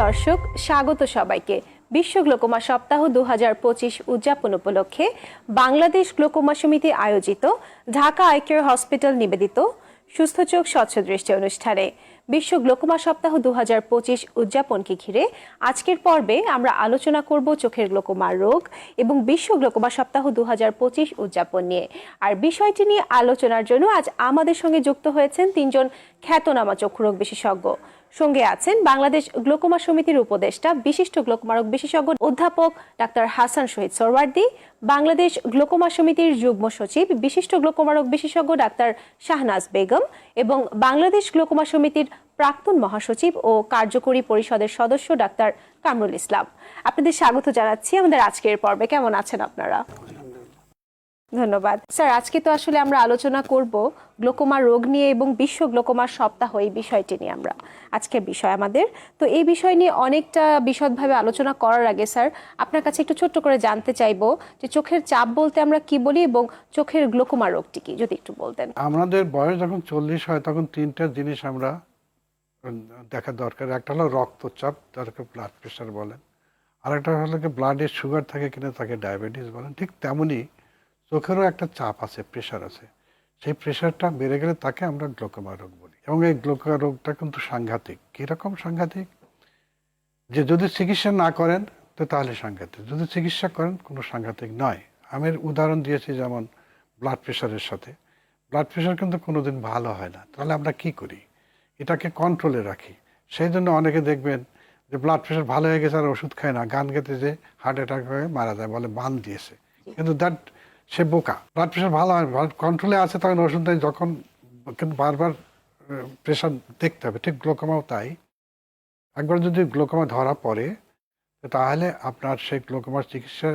দর্শক, স্বাগত সবাইকে। বিশ্ব গ্লোকোমা সপ্তাহ দু হাজার পঁচিশ উদযাপন উপলক্ষে বাংলাদেশ গ্লোকোমা সমিতি আয়োজিত ঢাকা আইকেয়ার হসপিটাল নিবেদিত সুস্থ চোখ, স্বচ্ছ দৃষ্টি অনুষ্ঠানে। বিশ্ব গ্লোকোমা সপ্তাহ দু হাজার পঁচিশ উদযাপনকে ঘিরে আজকের পর্বে আমরা আলোচনা করব চোখের গ্লোকোমা রোগ এবং বিশ্ব গ্লোকোমা সপ্তাহ দু হাজার পঁচিশ উদযাপন নিয়ে। আর বিষয়টি নিয়ে আলোচনার জন্য আজ আমাদের সঙ্গে যুক্ত হয়েছেন তিনজন খ্যাতনামা চক্ষু রোগ বিশেষজ্ঞ। সঙ্গে আছেন বাংলাদেশ গ্লোকোমা সমিতির উপদেষ্টা, বিশিষ্ট গ্লোকোমা রোগ বিশেষজ্ঞ অধ্যাপক ডাক্তার হাসান শহীদ সোরওয়ার্দী, বাংলাদেশ গ্লোকোমা সমিতির যুগ্ম সচিব, বিশিষ্ট গ্লোকোমা রোগ বিশেষজ্ঞ ডাক্তার শাহনাজ বেগম এবং বাংলাদেশ গ্লোকোমা সমিতির প্রাক্তন মহাসচিব ও কার্যকরী পরিষদের সদস্য ডাক্তার কামরুল ইসলাম। আপনাদের স্বাগত জানাচ্ছি আমাদের আজকের পর্বে। কেমন আছেন আপনারা? ধন্যবাদ। স্যার, আজকে তো আসলে আমরা আলোচনা করব গ্লোকোমা রোগ নিয়ে এবং বিশ্ব গ্লোকোমা সপ্তাহ, এই বিষয়টি নিয়ে আমরা। আজকের বিষয় আমাদের। তো এই বিষয় নিয়ে অনেকটা বিশদভাবে আলোচনা করার আগে, স্যার, আপনার কাছে একটু ছোট্ট করে জানতে চাইব যে চোখের চাপ বলতে আমরা কি বলি এবং চোখের গ্লোকোমা রোগটি কি, যদি একটু বলতেন। আমাদের বয়স যখন চল্লিশ হয়, তখন তিনটা জিনিস আমরা দেখা দরকার। একটা হলো রক্তচাপ, যাকে ব্লাড প্রেশার বলেন। আরেকটা হলো কি ব্লাডে সুগার থাকে কিনা, তাকে ডায়াবেটিস বলেন। ঠিক তেমনই চোখেরও একটা চাপ আছে প্রেশার আছে। সেই প্রেশারটা বেড়ে গেলে তাকে আমরা গ্লোকোমা রোগ বলি। এবং এই গ্লোকোমা রোগটা কিন্তু সাংঘাতিক। কীরকম সাংঘাতিক? যে যদি চিকিৎসা না করেন তো তাহলে সাংঘাতিক। যদি চিকিৎসা করেন কোনো সাংঘাতিক নয়। আমি উদাহরণ দিয়েছি যেমন ব্লাড প্রেশারের সাথে। ব্লাড প্রেশার কিন্তু কোনোদিন ভালো হয় না। তাহলে আমরা কি করি? এটাকে কন্ট্রোলে রাখি। সেই জন্য অনেকে দেখবেন যে ব্লাড প্রেশার ভালো হয়ে গেছে আর ওষুধ খায় না। গান গেতে যে হার্ট অ্যাটাক হয়ে মারা যায় বলে বান দিয়েছে। কিন্তু দ্যাট সে বোকা। ব্লাড প্রেশার ভালো হয় কন্ট্রোলে আছে তখন ওষুধ দেয় যখন কিন্তু বারবার প্রেশার দেখতে হবে। ঠিক গ্লোকোমাও তাই। একবার যদি গ্লোকোমা ধরা পড়ে তাহলে আপনার সেই গ্লোকোমার চিকিৎসা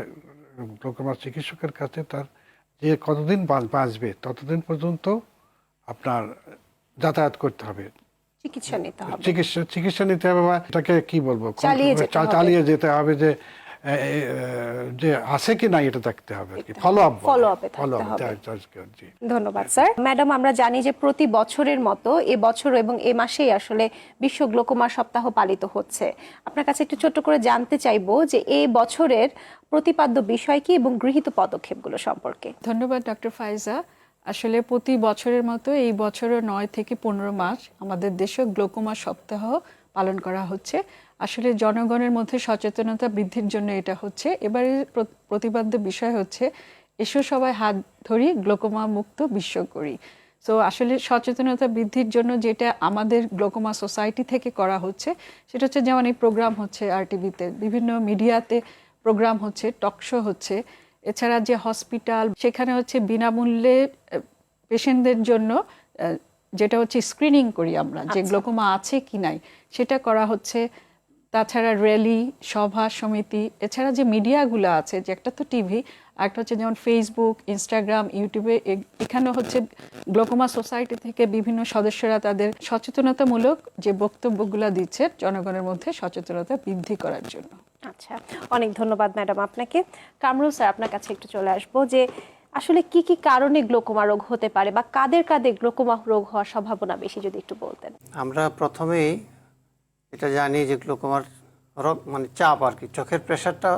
গ্লোকোমার চিকিৎসকের কাছে তার যে কতদিন বাঁচ- বাঁচবে ততদিন পর্যন্ত আপনার যাতায়াত করতে হবে। চিকিৎসা নিতে হবে। চিকিৎসা চিকিৎসা নিতে হবে বা এটাকে কি বলব? চালিয়ে যেতে হবে। যে যে আছে কি না এটা দেখতে হবে আর কি। Follow up Follow up follow up ধন্যবাদ স্যার। ম্যাডাম আমরা জানি যে প্রতি বছরের মতো এ বছর এবং এ মাসেই আসলে বিশ্ব গ্লোকোমা সপ্তাহ পালিত হচ্ছে। আপনার কাছে একটু ছোট্ট করে জানতে চাইব যে এই বছরের প্রতিপাদ্য বিষয় কি এবং গৃহীত পদক্ষেপগুলো সম্পর্কে। ধন্যবাদ ডক্টর ফাইজা। আসলে প্রতি বছরের মতো এই বছরও নয় থেকে পনেরো মাস আমাদের দেশে গ্লোকোমা সপ্তাহ পালন করা হচ্ছে। আসলে জনগণের মধ্যে সচেতনতা বৃদ্ধির জন্য এটা হচ্ছে। এবারে প্র- প্রতিপাদ্য বিষয় হচ্ছে এসো সবাই হাত ধরি গ্লোকোমা মুক্ত বিশ্ব করি। তো আসলে সচেতনতা বৃদ্ধির জন্য যেটা আমাদের গ্লোকোমা সোসাইটি থেকে করা হচ্ছে সেটা হচ্ছে যেমন এই প্রোগ্রাম হচ্ছে আর টিভিতে বিভিন্ন মিডিয়াতে প্রোগ্রাম হচ্ছে টকশো হচ্ছে। এছাড়া যে হসপিটাল সেখানে হচ্ছে বিনামূল্যে পেশেন্টদের জন্য যেটা হচ্ছে স্ক্রিনিং করি আমরা যে গ্লোকোমা আছে কি নাই সেটা করা হচ্ছে। তাছাড়া র্যালি সভা সমিতি এছাড়া যে মিডিয়াগুলো আছে যে একটা তো টিভি একটা হচ্ছে যেমন ফেসবুক ইনস্টাগ্রাম ইউটিউবে এখানে হচ্ছে গ্লোকোমা সোসাইটি থেকে বিভিন্ন সদস্যরা তাদের সচেতনতামূলক যে বক্তব্যগুলো দিচ্ছে জনগণের মধ্যে সচেতনতা বৃদ্ধি করার জন্য। আচ্ছা অনেক ধন্যবাদ ম্যাডাম আপনাকে। কামরুল স্যার আপনার কাছে একটু চলে আসব যে আসলে কি কি কারণে গ্লোকোমা রোগ হতে পারে বা কাদের কাদের গ্লোকোমা রোগ হওয়ার সম্ভাবনা বেশি যদি একটু বলতেন। আমরা প্রথমেই এটা জানি যে গ্লুকোমার রোগ মানে চাপ আর কি। চোখের প্রেশারটা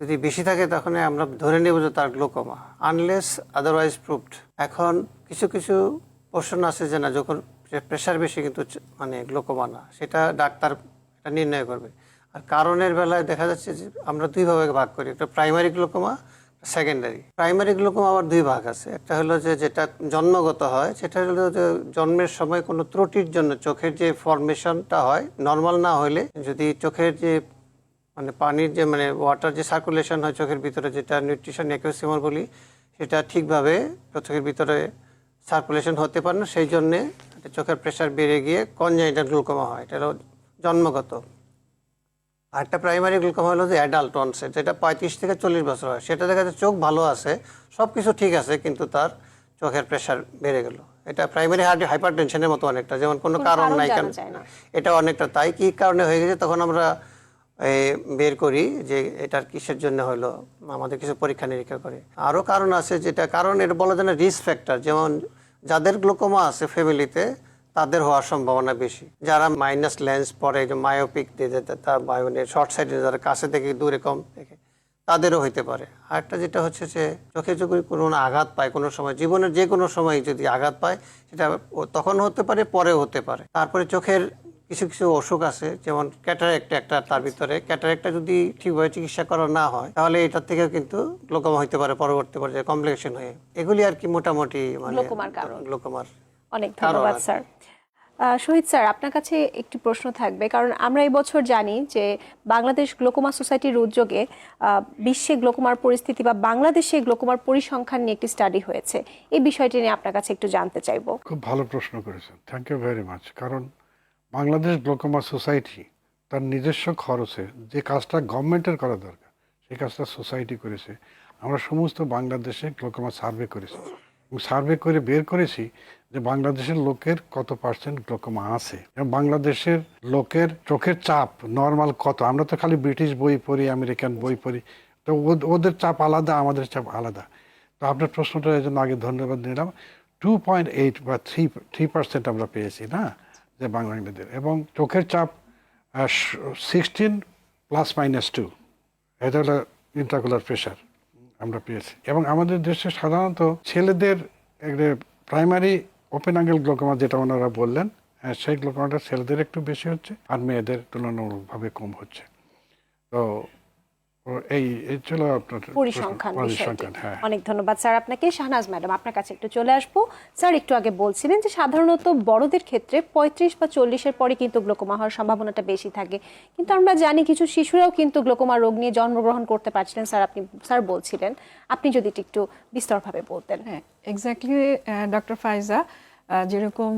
যদি বেশি থাকে তখন আমরা ধরে নেব যে তার গ্লুকোমা আনলেস আদারওয়াইজ প্রুভড এখন কিছু কিছু পোর্শন আছে যে না, যখন প্রেশার বেশি কিন্তু মানে গ্লুকোমা না, সেটা ডাক্তার এটা নির্ণয় করবে। আর কারণের বেলায় দেখা যাচ্ছে যে আমরা দুইভাবে ভাগ করি, একটা primary glaucoma secondary primary glaucoma আবার দুই ভাগ আছে। একটা হলো যে যেটা জন্মগত হয়, সেটা হলো যে জন্মের সময় কোনো ত্রুটির জন্য চোখের যে ফর্মেশনটা হয় নর্মাল না হলে যদি চোখের যে মানে পানির যে মানে ওয়াটার যে সার্কুলেশন হয় চোখের ভিতরে, যেটা নিউট্রিশন একুসিমার বলি, সেটা ঠিকভাবে চোখের ভিতরে সার্কুলেশন হতে পারে না। সেই জন্যে চোখের প্রেশার বেড়ে গিয়ে কনজাইটাল গ্লুকোমা হয়। এটা জন্মগত। আরেকটা প্রাইমারি গ্লুকোমা হলো যে অ্যাডাল্ট অনসেট যেটা পঁয়ত্রিশ থেকে চল্লিশ বছর হয়। সেটা দেখা যাচ্ছে চোখ ভালো আছে সব কিছু ঠিক আছে কিন্তু তার চোখের প্রেশার বেড়ে গেল। এটা প্রাইমারি হার্ট হাইপার টেনশনের মতো অনেকটা যেমন কোনো কারণ নাই কেন। এটা অনেকটা তাই কি কারণে হয়ে গেছে তখন আমরা এ, বের করি যে এটার কিসের জন্য হলো আমাদের কিছু পরীক্ষা নিরীক্ষা করে। আরও কারণ আছে যেটা কারণ এটা বলা যায় না রিস্ক ফ্যাক্টর যেমন যাদের গ্লোকোমা আছে ফ্যামিলিতে তাদের হওয়ার সম্ভাবনা বেশি। যারা মাইনাস লেন্স পরে যে মায়োপিক দিয়ে তার শর্ট সাইডে যারা কাছে থেকে দূরে কম দেখে তাদেরও হইতে পারে। আরেকটা যেটা হচ্ছে যে চোখে যদি কোনো আঘাত পায় কোনো সময় জীবনের যে কোনো সময় যদি আঘাত পায় সেটা তখন হতে পারে পরেও হতে পারে। তারপরে চোখের কিছু কিছু অসুখ আছে যেমন ক্যাটারেক্ট একটা তার ভিতরে। ক্যাটারেক্টটা যদি ঠিকভাবে চিকিৎসা করা না হয় তাহলে এটার থেকেও কিন্তু গ্লোকোমা হইতে পারে পরবর্তী পর্যায়ে কমপ্লিকেশন হয়ে। এগুলি আর কি মোটামুটি মানে। গ্লোকোমার অনেক ধন্যবাদ স্যার। শহীদ স্যার আপনার কাছে একটি প্রশ্ন থাকবে কারণ আমরা এই বছর জানি যে বাংলাদেশ গ্লোকোমা সোসাইটির উদ্যোগে আহ, বিশ্বে গ্লোকোমার পরিস্থিতি বা বাংলাদেশে গ্লোকোমার পরিসংখ্যান নিয়ে একটি স্টাডি হয়েছে। এই বিষয়টি নিয়ে আপনার কাছে একটু জানতে চাইব। খুব ভালো প্রশ্ন করেছেন। থ্যাংক ইউ ভেরি মাচ কারণ বাংলাদেশ গ্লোকোমা সোসাইটি তার নিজস্ব খরচে যে কাজটা গভর্নমেন্টের করা দরকার সেই কাজটা সোসাইটি করেছে। আমরা সমস্ত বাংলাদেশে গ্লোকোমা সার্ভে করেছি। এবং সার্ভে করে বের করেছি যে বাংলাদেশের লোকের কত পার্সেন্ট গ্লোকোমা আছে? বাংলাদেশের লোকের চোখের চাপ নর্মাল কত? আমরা তো খালি ব্রিটিশ বই পড়ি, আমেরিকান বই পড়ি। তো ওদের চাপ আলাদা, আমাদের চাপ আলাদা। তো আপনার প্রশ্নটা এই জন্য আগে ধন্যবাদ নিলাম। টু পয়েন্ট এইট বা থ্রি থ্রি পার্সেন্ট আমরা পেয়েছি, না? যে বাংলাদেশের এবং চোখের চাপ সিক্সটিন প্লাস মাইনাস টু এটা হলো ইন্টারকুলার প্রেশার আমরা পেয়েছি। এবং আমাদের দেশে সাধারণত ছেলেদের প্রাইমারি ওপেন অ্যাঙ্গেল গ্লোকোমা যেটা ওনারা বললেন সেই গ্লোকোমাটা ছেলেদের একটু বেশি হচ্ছে আর মেয়েদের তুলনামূলকভাবে কম হচ্ছে। তো এই এই ছিল আপনার পরিসংখ্যান হ্যাঁ। অনেক ধন্যবাদ স্যার আপনাকে। শাহনাজ ম্যাডাম আপনার কাছে একটু চলে আসব। স্যার একটু আগে বলছিলেন যে সাধারণত বড়দের ক্ষেত্রে পঁয়ত্রিশ বা চল্লিশের পরে কিন্তু গ্লোকোমা হওয়ার সম্ভাবনাটা বেশি থাকে। কিন্তু আমরা জানি কিছু শিশুরাও কিন্তু গ্লোকোমা রোগ নিয়ে জন্মগ্রহণ করতে পারছিলেন স্যার আপনি স্যার বলছিলেন। আপনি যদি একটু বিস্তরভাবে বলতেন। হ্যাঁ এক্স্যাক্টলি ডক্টর ফাইজা যেরকম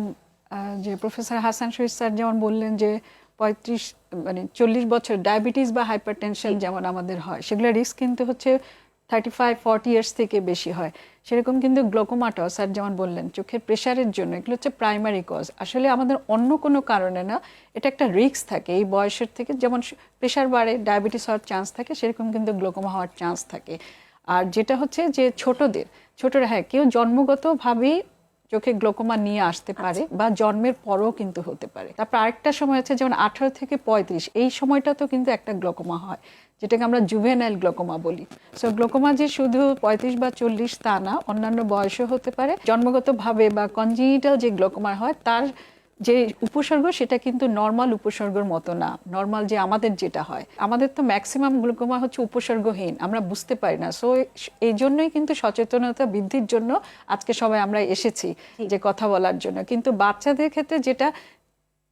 আহ, যে প্রফেসর হাসান শহীদ স্যার যেমন বললেন যে পঁয়ত্রিশ মানে চল্লিশ বছর ডায়াবেটিস বা হাইপারটেনশন যেমন আমাদের হয় সেগুলো রিস্ক কিন্তু হচ্ছে থার্টি ফাইভ ফর্টি ইয়ার্স থেকে বেশি হয়। সেরকম কিন্তু গ্লোকোমাটাও স্যার যেমন বললেন চোখের প্রেশারের জন্য এগুলো হচ্ছে প্রাইমারি কজ আসলে আমাদের অন্য কোনো কারণে না এটা একটা রিস্ক থাকে এই বয়সের থেকে যেমন প্রেশার বাড়ে ডায়াবেটিস হওয়ার চান্স থাকে সেরকম কিন্তু গ্লোকোমা হওয়ার চান্স থাকে। আর যেটা হচ্ছে যে ছোটদের ছোটরা হ্যাঁ কেউ জন্মগতভাবেই চোখে গ্লোকোমা নিয়ে আসতে পারে বা জন্মের পরও কিন্তু হতে পারে। তারপর আরেকটা সময় আছে যেমন আঠারো থেকে পঁয়ত্রিশ এই সময়টাতেও কিন্তু একটা গ্লোকোমা হয় যেটাকে আমরা জুভেনাইল গ্লোকোমা বলি। সো গ্লোকোমা যে শুধু পঁয়ত্রিশ বা চল্লিশ তা না অন্যান্য বয়সও হতে পারে। জন্মগতভাবে বা কনজিনিটাল যে গ্লোকোমা হয় তার যে উপসর্গ সেটা কিন্তু নর্মাল উপসর্গর মতো না। নর্মাল যে আমাদের যেটা হয়। আমাদের তো ম্যাক্সিমাম গ্লুকোমা হচ্ছে উপসর্গহীন আমরা বুঝতে পারি না। সো এই জন্যই কিন্তু সচেতনতা বৃদ্ধির জন্য আজকে সবাই আমরা এসেছি যে কথা বলার জন্য। কিন্তু বাচ্চাদের ক্ষেত্রে যেটা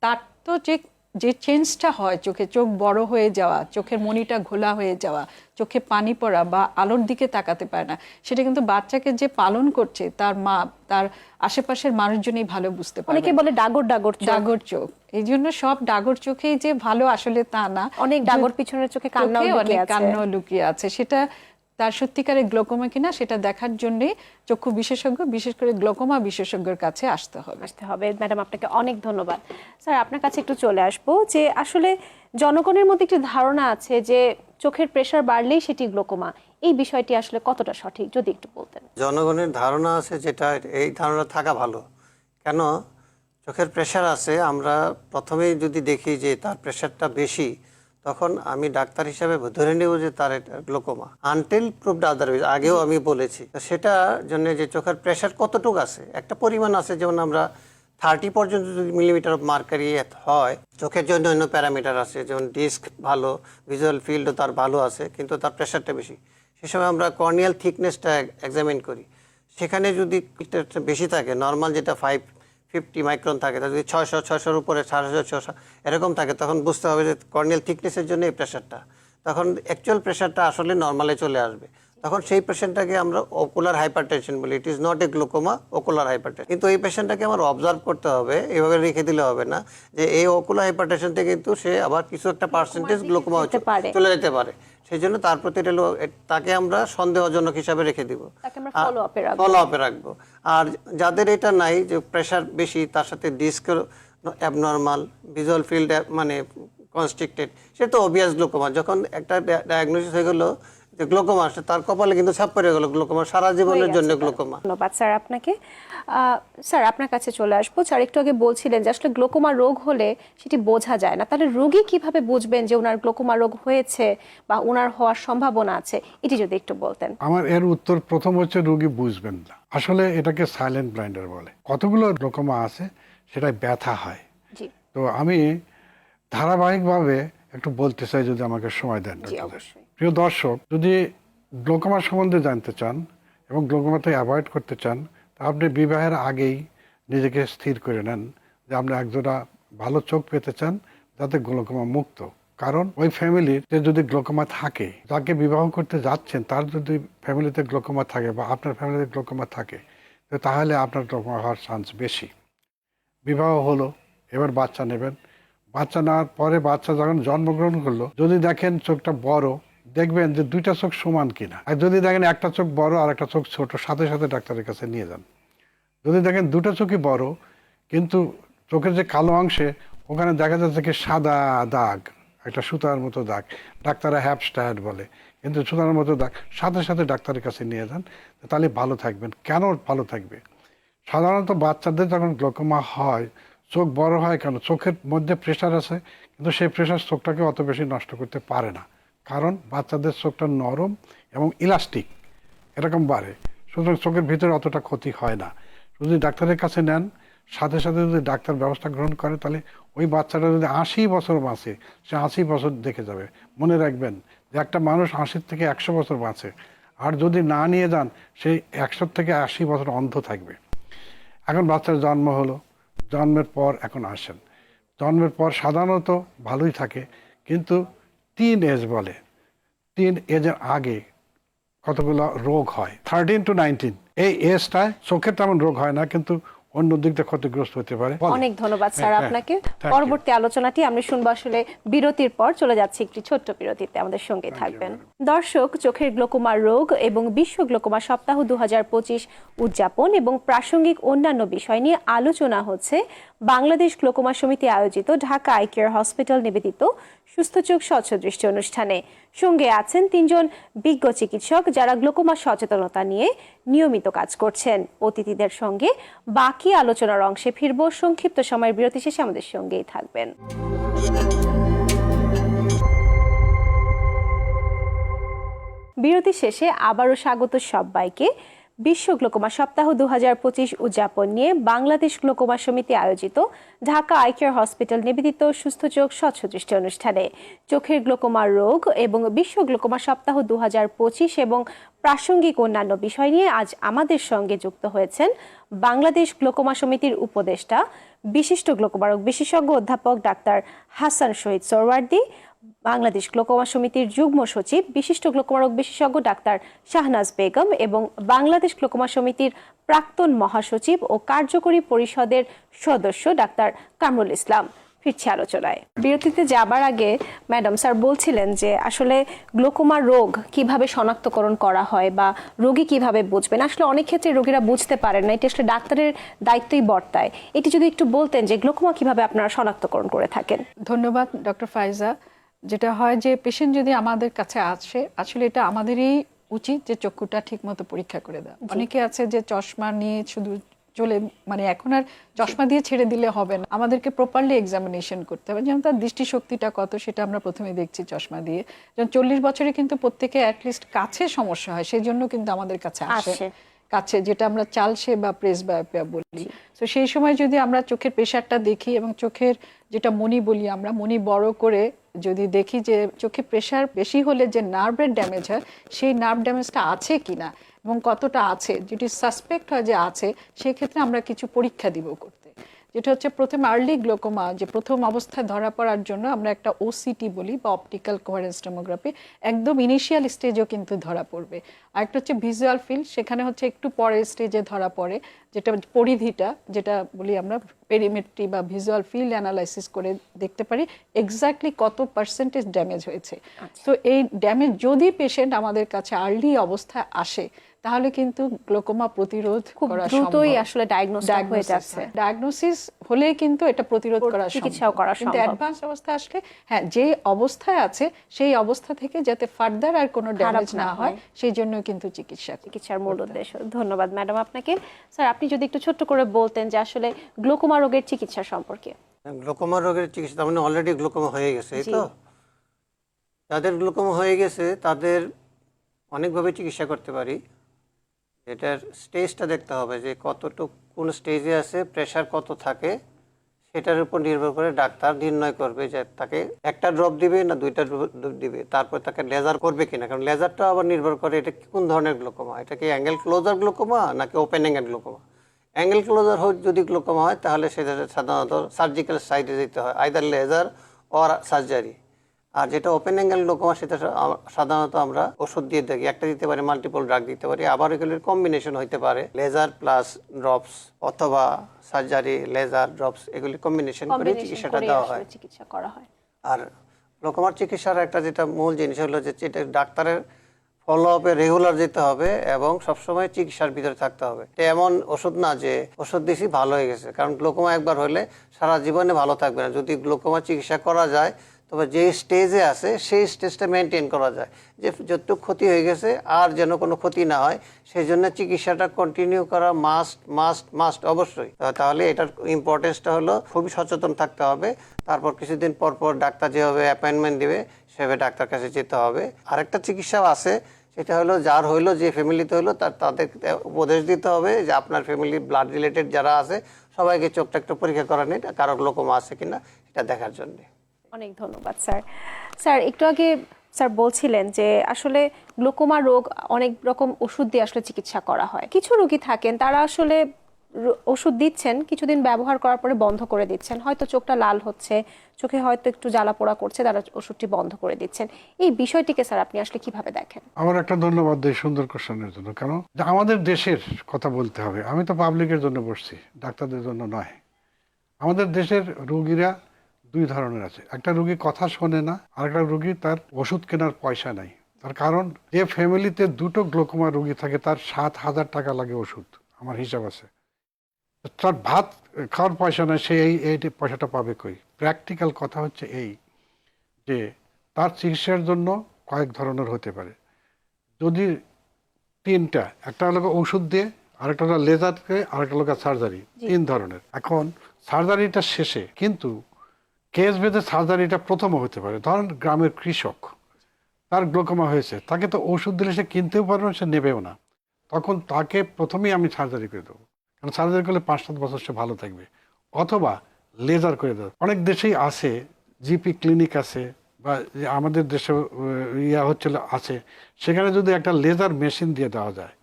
তার তো যে যে চেঞ্জটা হয় চোখে চোখ বড় হয়ে যাওয়া চোখের মনিটা ঘোলা হয়ে যাওয়া চোখে পানি পড়া বা আলোর দিকে তাকাতে পারে না সেটা কিন্তু বাচ্চাকে যে পালন করছে তার মা তার আশেপাশের মানুষজনই ভালো বুঝতে পারে অনেকে বলে ডাগর ডাগর ডাগর চোখ। এই জন্য সব ডাগর চোখেই যে ভালো আসলে তা না। অনেক ডাগর পিছনের চোখে কান্নাও চোখে অনেক আছে। কান্নাও লুকিয়ে আছে। সেটা তার সত্যিকারের গ্লোকোমা কিনা সেটা দেখার জন্যই চক্ষু বিশেষজ্ঞ বিশেষ করে গ্লোকোমা বিশেষজ্ঞের কাছে আসতে হবে। আসতে হবে। ম্যাডাম আপনাকে অনেক ধন্যবাদ। স্যার আপনার কাছে একটু চলে আসব যে আসলে জনগণের মধ্যে একটি ধারণা আছে যে চোখের প্রেশার বাড়লেই সেটি গ্লোকোমা এই বিষয়টি আসলে কতটা সঠিক যদি একটু বলতেন। জনগণের ধারণা আছে যেটা এই ধারণা থাকা ভালো। কেন? চোখের প্রেশার আছে আমরা প্রথমেই যদি দেখি যে তার প্রেশারটা বেশি তখন আমি ডাক্তার হিসাবে ধরে নেব যে তার এটা গ্লোকোমা আনটিল প্রুভড আদারওয়াইজ আগেও আমি বলেছি। তো সেটার জন্য যে চোখের প্রেশার কতটুকু আছে, একটা পরিমাণ আছে, যেমন আমরা থার্টি পর্যন্ত যদি মিলিমিটার অফ মার্কারি হয়, চোখের জন্য অন্য প্যারামিটার আছে, যেমন ডিস্ক ভালো ভিজুয়াল ফিল্ডও তার ভালো আছে, কিন্তু তার প্রেশারটা বেশি। সে সময় আমরা কর্নিয়াল থিকনেসটা এক্সামিন করি। সেখানে যদি বেশি থাকে নর্মাল যেটা ফাইভ ফিফটি মাইক্রন থাকে তাহলে যদি ছয়শো, ছয়শোর উপরে, সাড়ে ছশো এরকম থাকে, তখন বুঝতে হবে যে কর্নিয়াল থিকনেসের জন্য এই প্রেশারটা তখন অ্যাকচুয়াল প্রেশারটা আসলে নর্মালে চলে আসবে। তখন সেই পেশেন্টটাকে আমরা ওকুলার হাইপারটেনশন বলি। It is not a glaucoma ocular hypertension কিন্তু এই পেশেন্টটাকে আমার অবজার্ভ করতে হবে এইভাবে রেখে দিলে হবে না যে এই ওকুলার হাইপারটেনশন থেকে কিন্তু সে আবার কিছু একটা পার্সেন্টেজ গ্লোকোমা। চলে যেতে পারে। সেই জন্য তার প্রতি এটা তাকে আমরা সন্দেহজনক হিসাবে রেখে দিব। ফলো আপে রাখব। আর যাদের এটা নাই যে প্রেশার বেশি তার সাথে ডিস্ক অ্যাবনর্মাল ভিজুয়াল ফিল্ড মানে কনস্ট্রিক্টেড সে তো অবভিয়াস গ্লোকোমা যখন একটা ডায়াগনোসিস হয়ে গেলো যে গ্লোকোমা আসে তার কপালে কিন্তু ছাপ পড়ে গেল গ্লোকোমা সারা জীবনের জন্য গ্লোকোমা। ধন্যবাদ স্যার আপনাকে। স্যার আপনার কাছে চলে আসব। স্যার একটু আগে বলছিলেন যে আসলে গ্লোকোমা রোগ হলে সেটি বোঝা যায় না। তাহলে রোগী কীভাবে বুঝবেন যে ওনার গ্লোকোমা রোগ হয়েছে বা ওনার হওয়ার সম্ভাবনা আছে? এটি যদি একটু বলতেন। আমার এর উত্তর প্রথম হচ্ছে রোগী বুঝবেন না। আসলে এটাকে সাইলেন্ট ব্লাইন্ডার বলে। কতগুলো রকমা আছে সেটাই ব্যথা হয়। জি। তো আমি ধারাবাহিকভাবে একটু বলতে চাই যদি আমাকে সময় দেন প্রিয় দর্শক যদি গ্লোকোমা সম্বন্ধে জানতে চান এবং গ্লোকোমাতে অ্যাভয়েড করতে চান তা আপনি বিবাহের আগেই নিজেকে স্থির করে নেন যে আপনি একজোড়া ভালো চোখ পেতে চান যাতে গ্লোকোমা মুক্ত। কারণ ওই ফ্যামিলিতে যদি গ্লোকোমা থাকে যাকে বিবাহ করতে যাচ্ছেন তার যদি ফ্যামিলিতে গ্লোকোমা থাকে বা আপনার ফ্যামিলিতে গ্লোকোমা থাকে তো তাহলে আপনার গ্লোকোমা হওয়ার চান্স বেশি। বিবাহ হলো এবার বাচ্চা নেবেন বাচ্চা নেওয়ার পরে বাচ্চা যখন জন্মগ্রহণ করল, যদি দেখেন চোখটা বড়, দেখবেন যে দুইটা চোখ সমান কিনা। আর যদি দেখেন একটা চোখ বড় আর একটা চোখ ছোট, সাথে সাথে ডাক্তারের কাছে নিয়ে যান। যদি দেখেন দুটো চোখই বড়, কিন্তু চোখের যে কালো অংশে, ওখানে দেখা যাচ্ছে কি সাদা দাগ, একটা সুতার মতো দাগ। ডাক্তাররা হ্যাপস্টায়ার বলে, কিন্তু সুতার মতো দাগ। সাথে সাথে ডাক্তারের কাছে নিয়ে যান, তাহলে ভালো থাকবেন। কেন ভালো থাকবে? সাধারণত বাচ্চাদের যখন গ্লোকোমা হয় চোখ বড় হয় কেন? চোখের মধ্যে প্রেশার আছে, কিন্তু সেই প্রেশার চোখটাকে অত বেশি নষ্ট করতে পারে না। কারণ বাচ্চাদের চোখটা নরম এবং ইলাস্টিক এরকম বাড়ে। সুতরাং চোখের ভিতরে অতটা ক্ষতি হয় না। যদি ডাক্তারের কাছে নেন, সাথে সাথে যদি ডাক্তার ব্যবস্থা গ্রহণ করে, তাহলে ওই বাচ্চাটা যদি আশি বছর বাঁচে, সে আশি বছর দেখে যাবে। মনে রাখবেন যে একটা মানুষ আশির থেকে একশো বছর বাঁচে। আর যদি না নিয়ে যান সেই একশো থেকে আশি বছর অন্ধ থাকবে। এখন বাচ্চার জন্ম হলো। জন্মের পর এখন আসেন। জন্মের পর সাধারণত ভালোই থাকে, কিন্তু তিন এজ বলে। তিন এজের আগে কতগুলো রোগ হয়? থার্টিন টু নাইনটিন এই এজটায় চোখের তেমন রোগ হয় না, কিন্তু অন্য দিক দিয়ে ক্ষতিগ্রস্ত হতে পারে। অনেক ধন্যবাদ স্যার হ্যাঁ, হ্যাঁ। আপনাকে পরবর্তী আলোচনাটি আমরা শুনব আসলে বিরতির পর। চলে যাচ্ছি একটি ছোট্ট বিরতিতে আমাদের সঙ্গে থাকবেন। দর্শক চোখের গ্লোকোমা রোগ এবং বিশ্ব গ্লোকোমা সপ্তাহ দু হাজার পঁচিশ উদযাপন এবং প্রাসঙ্গিক অন্যান্য বিষয় নিয়ে আলোচনা হচ্ছে বাংলাদেশ গ্লোকোমা সমিতি আয়োজিত ঢাকা আই কেয়ার হসপিটাল নিবেদিত সুস্থ চোখ স্বচ্ছ দৃষ্টি অনুষ্ঠানে। সঙ্গে আছেন তিনজন বিজ্ঞ চিকিৎসক যারা গ্লোকোমা সচেতনতা নিয়ে নিয়মিত কাজ করছেন। অতিথিদের সঙ্গে বাকি আলোচনার অংশে ফিরব। সংক্ষিপ্ত সময়ের বিরতি শেষে আমাদের সঙ্গেই থাকবেন। বিরতি শেষে আবারও স্বাগত সবাইকে। বিশ্ব গ্লোকোমা সপ্তাহ দুহাজার পঁচিশ উদযাপন নিয়ে বাংলাদেশ গ্লোকোমা সমিতি আয়োজিত ঢাকা আইকেয়ার হসপিটাল নিবেদিত সুস্থ চোখ স্বচ্ছ দৃষ্টি অনুষ্ঠানে। চোখের গ্লোকোমা রোগ এবং বিশ্ব গ্লোকোমা সপ্তাহ দু হাজার পঁচিশ এবং প্রাসঙ্গিক অন্যান্য বিষয় নিয়ে আজ আমাদের সঙ্গে যুক্ত হয়েছেন বাংলাদেশ গ্লোকোমা সমিতির উপদেষ্টা, বিশিষ্ট গ্লোকোমা রোগ বিশেষজ্ঞ অধ্যাপক ডাক্তার হাসান শহীদ সোরওয়ার্দী বাংলাদেশ গ্লোকোমা সমিতির যুগ্ম সচিব, বিশিষ্ট গ্লোকোমা রোগ বিশেষজ্ঞ ডাক্তার শাহনাজ বেগম এবং বাংলাদেশ গ্লোকোমা সমিতির প্রাক্তন মহাসচিব ও কার্যকরী পরিষদের সদস্য ডাক্তার কামরুল ইসলাম। ফিরছি আলোচনায়। বিরতিতে যাবার আগে ম্যাডাম স্যার বলছিলেন যে আসলে গ্লোকোমা রোগ কীভাবে শনাক্তকরণ করা হয় বা রোগী কীভাবে বুঝবেন? আসলে অনেক ক্ষেত্রে রোগীরা বুঝতে পারেন না, এটি আসলে ডাক্তারের দায়িত্বই বর্তায়। এটি যদি একটু বলতেন যে গ্লোকোমা কীভাবে আপনারা শনাক্তকরণ করে থাকেন? ধন্যবাদ, ডক্টর ফাইজা। যেটা হয় যে পেশেন্ট যদি আমাদের কাছে আসে আসলে এটা আমাদেরই উচিত যে চক্ষুটা ঠিকমতো পরীক্ষা করে দেওয়া। অনেকে আছে যে চশমা নিয়ে শুধু চলে মানে এখন আর চশমা দিয়ে ছেড়ে দিলে হবে না। আমাদেরকে প্রপারলি এক্সামিনেশন করতে হবে। যেমন তার দৃষ্টিশক্তিটা কত সেটা আমরা প্রথমে দেখছি চশমা দিয়ে। যেমন চল্লিশ বছরে কিন্তু প্রত্যেকে অ্যাটলিস্ট কাছে সমস্যা হয় সেই জন্য কিন্তু আমাদের কাছে আসে। আসে। কাছে যেটা আমরা চালসে বা প্রেস বায়োপিয়া বলি। তো সেই সময় যদি আমরা চোখের প্রেশারটা দেখি এবং চোখের যেটা মনি বলি আমরা মনি বড় করে যদি দেখি যে চোখে প্রেশার বেশি হলে যে নার্ভের ড্যামেজ হয়, সেই নার্ভ ড্যামেজটা আছে কিনা এবং কতটা আছে? যদি সাসপেক্ট হয় যে আছে, সেক্ষেত্রে আমরা কিছু পরীক্ষা দিব করতে যেটা হচ্ছে প্রথম আর্লি গ্লোকোমা যে প্রথম অবস্থায় ধরা পড়ার জন্য আমরা একটা ওসিটি বলি বা অপটিক্যাল কোয়ারেন্স টোমোগ্রাফি একদম ইনিশিয়াল স্টেজেও কিন্তু ধরা পড়বে। আর একটা হচ্ছে ভিজুয়াল ফিল্ড সেখানে হচ্ছে একটু পরের স্টেজে ধরা পড়ে যেটা পরিধিটা যেটা বলি আমরা পেরিমেট্রি বা ভিজুয়াল ফিল্ড অ্যানালাইসিস করে দেখতে পারি এক্স্যাক্টলি কত পার্সেন্টেজ ড্যামেজ হয়েছে। তো এই ড্যামেজ যদি পেশেন্ট আমাদের কাছে আর্লি অবস্থায় আসে তাহলে কিন্তু গ্লোকোমা প্রতিরোধ খুব করা দ্রুতই আসলে টা হয়ে যাচ্ছে। ডায়াগনোসিস হলে কিন্তু এটা প্রতিরোধ করা চিকিৎসাও সম্ভব। করা কিন্তু সম্ভব। অ্যাডভান্স অবস্থা আসলে হ্যাঁ যে অবস্থায় আছে সেই অবস্থা থেকে যাতে ফার্দার আর কোনো ড্যামেজ না হয় হয়। সেই জন্য কিন্তু চিকিৎসা চিকিৎসার মূল উদ্দেশ্য। ধন্যবাদ ম্যাডাম আপনাকে। স্যার আপনি যদি একটু ছোট্ট করে বলতেন যে আসলে গ্লোকোমা রোগের চিকিৎসা সম্পর্কে। গ্লোকোমা রোগের চিকিৎসা তার মানে অলরেডি গ্লোকোমা হয়ে গেছে তো? যাদের গ্লোকোমা হয়ে গেছে তাদের অনেকভাবে চিকিৎসা করতে পারি। এটার স্টেজটা দেখতে হবে যে কতটুক, কোন স্টেজে আছে প্রেশার কত থাকে, সেটার উপর নির্ভর করে ডাক্তার নির্ণয় করবে যে তাকে একটা ড্রপ দিবে না দুইটা ড্রপ দিবে, তারপর তাকে লেজার করবে কিনা। কারণ লেজারটা আবার নির্ভর করে এটা কোন ধরনের গ্লোকোমা এটা কি অ্যাঙ্গেল ক্লোজার গ্লোকোমা নাকি open angle glaucoma angle closure যদি গ্লোকোমা হয়, তাহলে সেটা সাধারণত সার্জিক্যাল সাইডে যেতে হয় আইদার লেজার অর সার্জারি আর যেটা ওপেন অ্যাঙ্গেল গ্লোকোমা সেটা সাধারণত আমরা ওষুধ দিয়ে থাকি। একটা দিতে পারি মাল্টিপল ড্রাগ দিতে পারি। আবার এগুলির কম্বিনেশন হইতে পারে। লেজার প্লাস ড্রপস অথবা সার্জারি লেজার ড্রপস এগুলি কম্বিনেশন করে চিকিৎসাটা দেওয়া হয়। চিকিৎসা করা হয়। আর গ্লোকোমার চিকিৎসার একটা যেটা মূল জিনিস হলো যে এটা ডাক্তারের ফলো আপে রেগুলার যেতে হবে এবং সবসময় চিকিৎসার ভিতরে থাকতে হবে। এটা এমন ওষুধ না যে ওষুধ দিছি ভালো হয়ে গেছে। কারণ গ্লোকোমা একবার হলে সারা জীবনে ভালো থাকবে না। যদি গ্লোকোমা চিকিৎসা করা যায় তবে যে স্টেজে আছে, সেই স্টেজটা মেনটেন করা যায়। যে যতটুকু ক্ষতি হয়ে গেছে, আর যেন কোনো ক্ষতি না হয় সেই জন্য চিকিৎসাটা কন্টিনিউ করা মাস্ট মাস্ট মাস্ট অবশ্যই। তাহলে এটার ইম্পর্টেন্সটা হলো খুবই সচেতন থাকতে হবে। তারপর কিছুদিন পর পর ডাক্তার যেভাবে অ্যাপয়েন্টমেন্ট দেবে, সেভাবে ডাক্তার কাছে যেতে হবে। আরেকটা চিকিৎসাও আছে, সেটা হলো যার হইল, যে ফ্যামিলিতে হইল, তার, তাদের উপদেশ দিতে হবে যে আপনার ফ্যামিলি ব্লাড রিলেটেড যারা আছে, সবাইকে চোখটা একটু পরীক্ষা করা নিন কারও গ্লোকোমা আছে কিনা এটা দেখার জন্যে। অনেক ধন্যবাদ, স্যার। স্যার, একটু আগে স্যার বলছিলেন যে আসলে গ্লোকোমা রোগ অনেক রকম ওষুধ দিয়ে আসলে চিকিৎসা করা হয়। কিছু রোগী থাকেন, তারা আসলে ওষুধ দিচ্ছেন, কিছুদিন ব্যবহার করার পরে বন্ধ করে দিচ্ছেন। হয়তো চোখটা লাল হচ্ছে, চোখে হয়তো একটু জ্বালা পোড়া করছে, তারা ওষুধটি বন্ধ করে দিচ্ছেন। এই বিষয়টিকে স্যার আপনি আসলে কীভাবে দেখেন? আমার একটা ধন্যবাদ দেয় সুন্দর কোশ্চেনের জন্য। কেন? আমাদের দেশের কথা বলতে হবে। আমি তো পাবলিকের জন্য বসছি, ডাক্তারদের জন্য নয়। আমাদের দেশের রোগীরা দুই ধরনের আছে। একটা রোগী কথা শোনে না আর একটা রোগী তার ওষুধ কেনার পয়সা নাই। তার কারণ যে ফ্যামিলিতে দুটো গ্লোকোমা রুগী থাকে তার সাত হাজার টাকা লাগে ওষুধ আমার হিসাব আছে। তার ভাত খাওয়ার পয়সা নাই সে এই এই পয়সাটা পাবে কই? প্র্যাকটিক্যাল কথা হচ্ছে এই যে তার চিকিৎসার জন্য কয়েক ধরনের হতে পারে। যদি তিনটা একটা হলো ওষুধ দিয়ে আরেকটা হলো লেজার দিয়ে আরেকটা হলো সার্জারি তিন ধরনের। এখন সার্জারিটা শেষে কিন্তু কেস বেঁধে সার্জারিটা প্রথম হতে পারে। ধরেন গ্রামের কৃষক, তার গ্লোকোমা হয়েছে, তাকে তো ওষুধ দিলে সে কিনতেও পারবে না সে নেবেও না। তখন তাকে প্রথমেই আমি সার্জারি করে দেবো। কারণ সার্জারি করলে পাঁচ সাত বছর সে ভালো থাকবে। অথবা লেজার করে দেবো। অনেক দেশেই আছে, জিপি ক্লিনিক আছে, বা আমাদের দেশে ইয়া হচ্ছিল আছে। সেখানে যদি একটা লেজার মেশিন দিয়ে দেওয়া যায়,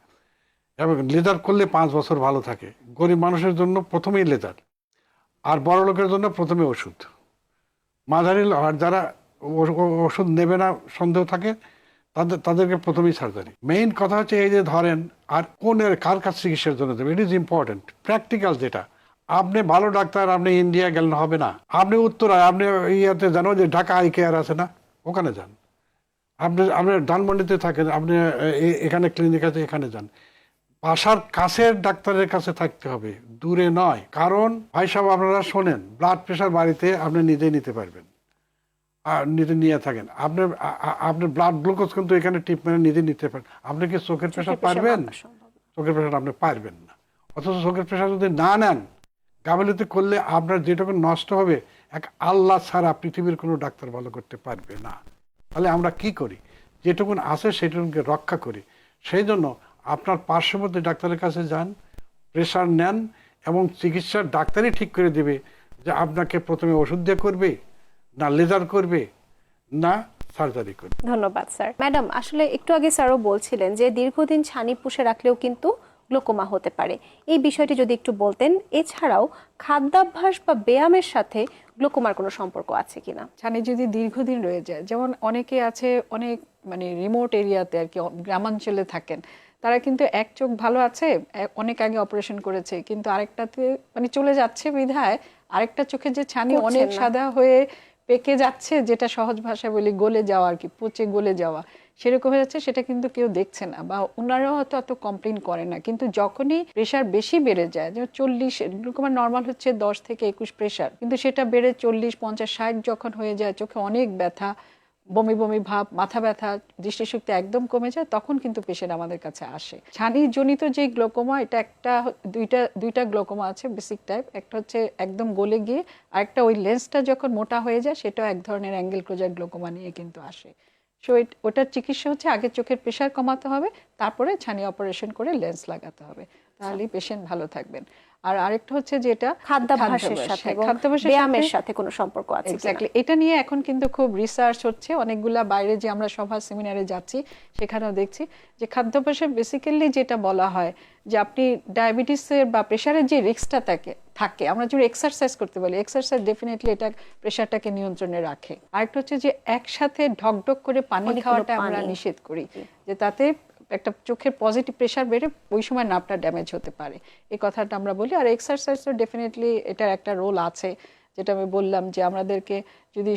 এবং লেজার করলে পাঁচ বছর ভালো থাকে। গরিব মানুষের জন্য প্রথমেই লেজার, আর বড় লোকের জন্য প্রথমে ওষুধ। মাঝারি আর যারা ওষুধ নেবে না, সন্দেহ থাকে, তাদের তাদেরকে প্রথমেই সার্জারি মেইন কথা হচ্ছে এই যে ধরেন, আর কোন এর- কার কাছে চিকিৎসার জন্য দেবে? ইট ইজ ইম্পর্টেন্ট প্র্যাকটিক্যাল যেটা। আপনি ভালো ডাক্তার, আপনি ইন্ডিয়া গেলেন হবে না। আপনি উত্তরায়, আপনি ইয়াতে জানো যে ঢাকা আই কেয়ার আছে না? ওখানে যান। আপনি আপনি ধানমন্ডিতে থাকেন, আপনি এখানে ক্লিনিক আছে, এখানে যান। বাসার কাছের ডাক্তারের কাছে থাকতে হবে দূরে নয়। কারণ ভাই সাহেব আপনারা শোনেন ব্লাড প্রেশার বাড়িতে আপনি নিজেই নিতে পারবেন। আর নিজে নিয়ে থাকেন। আপনার আপনার ব্লাড গ্লুকোজ কিন্তু এখানে টিপমেন্টে নিজে নিতে পারেন আপনি কি চোখের প্রেশার পারবেন। চোখের প্রেশার আপনি পারবেন না। অথচ চোখের প্রেশার যদি না নেন গাফিলতি করলে আপনার যেটুকু নষ্ট হবে এক আল্লাহ ছাড়া পৃথিবীর কোনো ডাক্তার ভালো করতে পারবে না। তাহলে আমরা কি করি? যেটুকুন আছে সেটুকুনকে রক্ষা করি। সেই জন্য আপনার পার্শ্ববর্তী ডাক্তারের কাছে যান প্রেশার নেন এবং চিকিৎসার ডাক্তারই ঠিক করে দেবে যে আপনাকে প্রথমে ওষুধ দিয়ে করবে না লেজার করবে না সার্জারি করবে। ধন্যবাদ স্যার। ম্যাডাম আসলে একটু আগে স্যারও বলছিলেন যে দীর্ঘদিন ছানি পুষে রাখলেও কিন্তু গ্লোকোমা হতে পারে। এই বিষয়টি যদি একটু বলতেন এছাড়াও খাদ্যাভ্যাস বা ব্যায়ামের সাথে গ্লোকোমার কোনো সম্পর্ক আছে কিনা? ছানি যদি দীর্ঘদিন রয়ে যায় যেমন অনেকে আছে অনেক মানে রিমোট এরিয়াতে আর কি গ্রামাঞ্চলে থাকেন তারা কিন্তু এক চোখ ভালো আছে অনেক আগে অপারেশন করেছে কিন্তু আরেকটাতে মানে চলে যাচ্ছে বিধায় আরেকটা চোখে যে ছানি অনেক সাদা হয়ে পেকে যাচ্ছে যেটা সহজ ভাষায় বলি গলে যাওয়া আর কি পচে গলে যাওয়া সেরকম হয়ে যাচ্ছে সেটা কিন্তু কেউ দেখছে না বা ওনারাও হয়তো অত কমপ্লেন করে না কিন্তু যখনই প্রেশার বেশি বেড়ে যায় যেমন চল্লিশ গ্লুকোমার নর্মাল হচ্ছে দশ থেকে একুশ প্রেশার কিন্তু সেটা বেড়ে চল্লিশ পঞ্চাশ ষাট যখন হয়ে যায় চোখে অনেক ব্যথা বমি বমি ভাব, মাথা ব্যথা, দৃষ্টিশক্তি একদম কমে যায়, তখন কিন্তু পেশেন্ট আমাদের কাছে আসে। ছানি জনিত যে গ্লোকোমা এটা একটা দুইটা দুইটা গ্লোকোমা আছে বেসিক টাইপ একটা হচ্ছে একদম গলে গিয়ে, আরেকটা ওই লেন্সটা যখন মোটা হয়ে যায়, সেটাও এক ধরনের অ্যাঙ্গেল ক্লোজার গ্লোকোমা নিয়ে কিন্তু আসে। সো ওটার চিকিৎসা হচ্ছে আগে চোখের প্রেশার কমাতে হবে, তারপরে ছানি অপারেশন করে লেন্স লাগাতে হবে। তাহলেই পেশেন্ট ভালো থাকবেন। আর আরেকটা হচ্ছে খাদ্যাভ্যাসের খাদ্যাভ্যাস, সাথে হ্যাঁ, খাদ্যাভ্যাসের ব্যায়ামের সাথে- সাথে কোনো সম্পর্ক আছে এক্স্যাক্টলি এটা নিয়ে এখন কিন্তু খুব রিসার্চ হচ্ছে অনেকগুলা বাইরে যে আমরা সভা সেমিনারে যাচ্ছি সেখানেও দেখছি যে খাদ্যাভ্যাসে বেসিক্যালি যেটা বলা হয় যে আপনি ডায়াবেটিসের বা প্রেশারের যে রিস্কটা থাকে থাকে আমরা যদি এক্সারসাইজ করতে বলি এক্সারসাইজ ডেফিনেটলি এটা প্রেশারটাকে নিয়ন্ত্রণে রাখে। আরেকটা হচ্ছে যে একসাথে ঢকঢক করে পানি খাওয়াটা আমরা নিষেধ করি যে তাতে একটা চোখের পজিটিভ প্রেশার বেড়ে ওই সময় নাপটা ড্যামেজ হতে পারে। এই কথাটা আমরা বলি আর এক্সারসাইজ তো ডেফিনেটলি এটার একটা রোল আছে। যেটা আমি বললাম যে আমাদেরকে যদি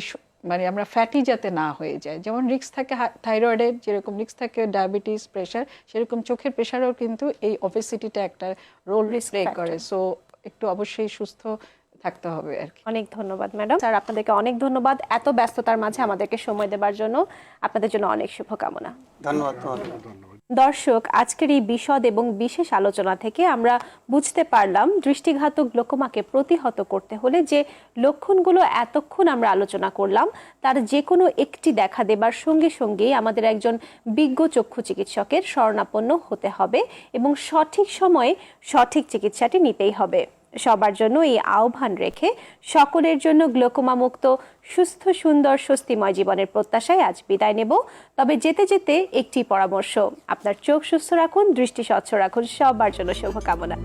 মানে আমরা ফ্যাটি যাতে না হয়ে যায় যেমন রিক্স থাকে থাইরয়েডের যেরকম রিক্স থাকে ডায়াবেটিস প্রেশার সেরকম চোখের প্রেশারও কিন্তু এই অবেসিটিটা একটা রোল প্লে করে। সো একটু অবশ্যই সুস্থ থাকতে হবে আর কি। অনেক ধন্যবাদ ম্যাডাম স্যার আপনাদেরকে অনেক ধন্যবাদ এত ব্যস্ততার মাঝে আমাদেরকে সময় দেবার জন্য। আপনাদের জন্য অনেক শুভকামনা। ধন্যবাদ তোমাকে দর্শক, আজকের এই বিশদ এবং বিশেষ আলোচনা থেকে আমরা বুঝতে পারলাম দৃষ্টিঘাতক গ্লোকোমাকে প্রতিহত করতে হলে যে লক্ষণগুলো এতক্ষণ আমরা আলোচনা করলাম, তার যে কোনো একটি দেখা দেবার সঙ্গে সঙ্গেই আমাদের একজন বিজ্ঞ চক্ষু চিকিৎসকের শরণাপন্ন হতে হবে এবং সঠিক সময়ে সঠিক চিকিৎসাটি নিতেই হবে। সবার জন্য এই আহ্বান রেখে সকলের জন্য গ্লোকোমা মুক্ত সুস্থ, সুন্দর, স্বস্তিময় জীবনের প্রত্যাশায় আজ বিদায় নেব। তবে যেতে যেতে একটি পরামর্শ, আপনার চোখ সুস্থ রাখুন, দৃষ্টি স্বচ্ছ রাখুন, সবার জন্য শুভকামনা।